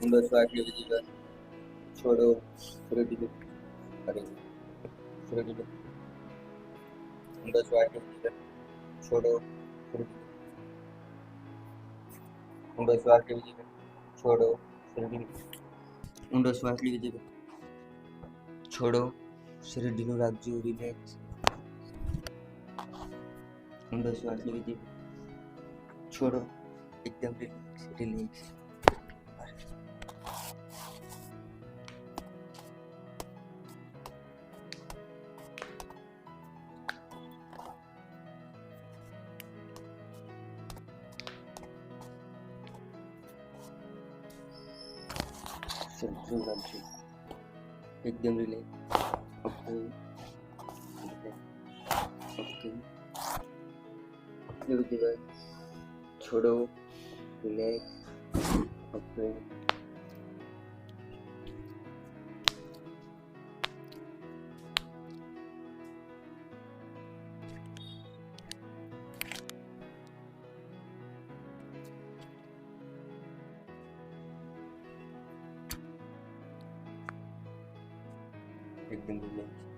ઊંડો શ્વાસ લેવી દીધો છોડો ફરી છોડી દીધો ઊંડો શ્વાસ લેવી દીધો છોડો ઊંડો શ્વાસ લેવી દીધો છોડો ઊંડો શ્વાસ લેવી દીધો છોડો શરીર ઢીલું રાખજો રિલેક્સ ઊંડો શ્વાસ લેવી દીધો છોડો એકદમ રિલેક્સ રિલેક્સ એકદમ રિલેક્સ ઓકે એવું છોડો રિલેક્સ ઓકે એકદમ રિલેક્સ શરીર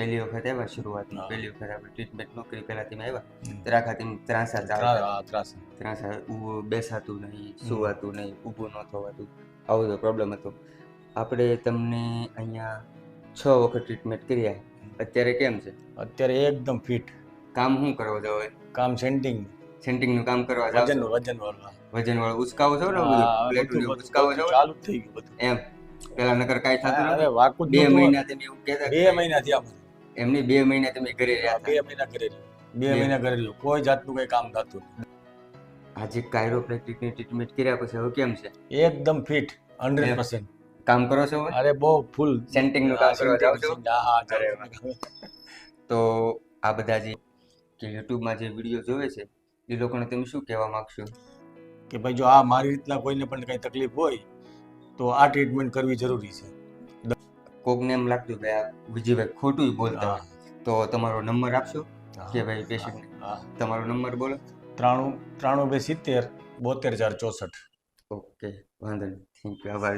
પહેલી વખત આવ્યા શરૂઆતમાં. પહેલી વખત આપણે ટ્રીટમેન્ટ નોકરી પહેલા તમે આવ્યા. ત્રાખા તો ત્રાસા ત્રાસ બેસાતું નહીં સુવાતું નહીં ઊભું ન થવાતું. આવો તો પ્રોબ્લેમ હતો. આપણે તમને અહીંયા છ વખત ટ્રીટમેન્ટ કર્યા. અત્યારે કેમ છે? અત્યારે એકદમ ફિટ કામ શું કરવા જાવ કામ સેન્ટિંગ સેન્ટિંગનું કામ કરવા જાવ વજન? વજન વાળવા વજન વાળું ઉસકાવો છો ને પ્લેટું ઉચકાવો છો? ચાલુ થઈ ગયું બધું. એમ. પેલા નકર કાઈ થતું અરે નહોતું? બે મહિના તમે એવું કહેતા બે મહિનાથી મને. એમની બે મહિના તમે ઘરે રહ્યા બે મહિના ઘરે બે મહિના ઘરે રહ્યો. કોઈ જાતનું કઈ કામ થતું આજે કાયરોપ્રેક્ટિકની ટ્રીટમેન્ટ કર્યા પછી હવે કેમ છે? એકદમ ફિટ હંડ્રેડ પર્સન્ટ કામ કરો છો અરે બહુ ફૂલ સેન્ટિંગનું કામ કરવા જાવ હા છું. તો આ બધા જે કે યુટ્યુબમાં જે વીડિયો જોવે છે એ લોકોને તમે શું કહેવા માંગશો? કે ભાઈ જો આ મારી રીતના કોઈને પણ કઈ તકલીફ હોય તો આ ટ્રીટમેન્ટ કરવી જરૂરી છે. કોકને એમ લાગતું કે આ વિજયભાઈ ખોટું બોલતા તો તમારો નંબર આપશો? કે ભાઈ પેશન્ટ હા. તમારો નંબર બોલો. ત્રાણું ત્રાણું બે સિત્તેર બોતેર ચાર ચોસઠ. ઓકે. વાંધો નહીં થેન્ક યુ આભાર